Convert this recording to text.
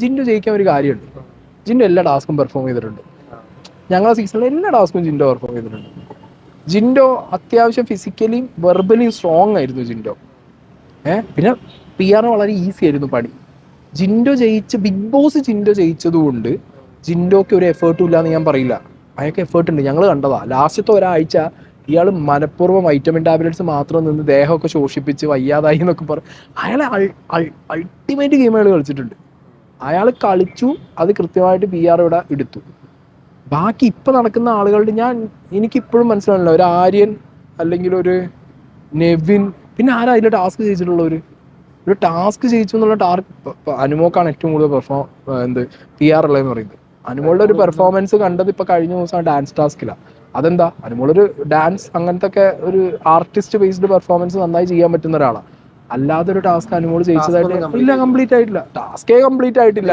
ജിൻഡു ജയിക്കാൻ ഒരു കാര്യമുണ്ട്. ജിൻഡു എല്ലാ ടാസ്കും പെർഫോം ചെയ്തിട്ടുണ്ട്. ഞങ്ങളെ സീസണിൽ എല്ലാ ടാസ്കും ജിൻഡോ പെർഫോം ചെയ്തിട്ടുണ്ട്. ജിൻഡോ അത്യാവശ്യം ഫിസിക്കലിയും വെർബലിയും സ്ട്രോങ് ആയിരുന്നു ജിൻഡോ. ഏഹ് പിന്നെ പി ആറിന് വളരെ ഈസി ആയിരുന്നു പണി. ജിൻഡോ ജയിച്ച് ബിഗ് ബോസ് ജിൻഡോ ജയിച്ചതുകൊണ്ട് ജിൻഡോക്ക് ഒരു എഫേർട്ടും ഇല്ലാന്ന് ഞാൻ പറയില്ല. അയാൾക്ക് എഫേർട്ട് ഉണ്ട്. ഞങ്ങൾ കണ്ടതാ. ലാസ്റ്റത്തെ ഒരാഴ്ച ഇയാൾ മനഃപൂർവം വൈറ്റമിൻ ടാബ്ലറ്റ്സ് മാത്രം നിന്ന് ദേഹമൊക്കെ ശോഷിപ്പിച്ച് വയ്യാതായി എന്നൊക്കെ പറ അയാളെ അൾട്ടിമേറ്റ് ഗെയിമുകൾ കളിച്ചിട്ടുണ്ട്. അയാൾ കളിച്ചു അത് കൃത്യമായിട്ട് പി ആർ ഇവിടെ എടുത്തു. ബാക്കി ഇപ്പം നടക്കുന്ന ആളുകളുടെ ഞാൻ എനിക്കിപ്പോഴും മനസ്സിലാവില്ല ഒരു ആര്യൻ അല്ലെങ്കിൽ ഒരു നെവിൻ പിന്നെ ആരാ അതിൽ ടാസ്ക് ചെയ്തിട്ടുള്ളവർ ഒരു ടാസ്ക് ചെയ്യിച്ചു എന്നുള്ള ടാർക്ക് അനുമോക്കാണ് ഏറ്റവും കൂടുതൽ പെർഫോം എന്ത് പി ആർ ഉള്ളതെന്ന് പറയുന്നത്. അനുമോളുടെ ഒരു പെർഫോമൻസ് കണ്ടത് ഇപ്പൊ കഴിഞ്ഞ ദിവസം ഡാൻസ് ടാസ്കിലാണ് അതെന്താ? അനുമോളൊരു ഡാൻസ് അങ്ങനത്തെ ഒക്കെ ഒരു ആർട്ടിസ്റ്റ് ബേസ്ഡ് പെർഫോമൻസ് നന്നായി ചെയ്യാൻ പറ്റുന്ന ഒരാളാണ് അല്ലാതെ ഒരു ടാസ്ക് അനുമോട് ചെയ്യിച്ചതായിട്ട് ഇല്ല കംപ്ലീറ്റ് ആയിട്ടില്ല. ടാസ്കേ കംപ്ലീറ്റ് ആയിട്ടില്ല.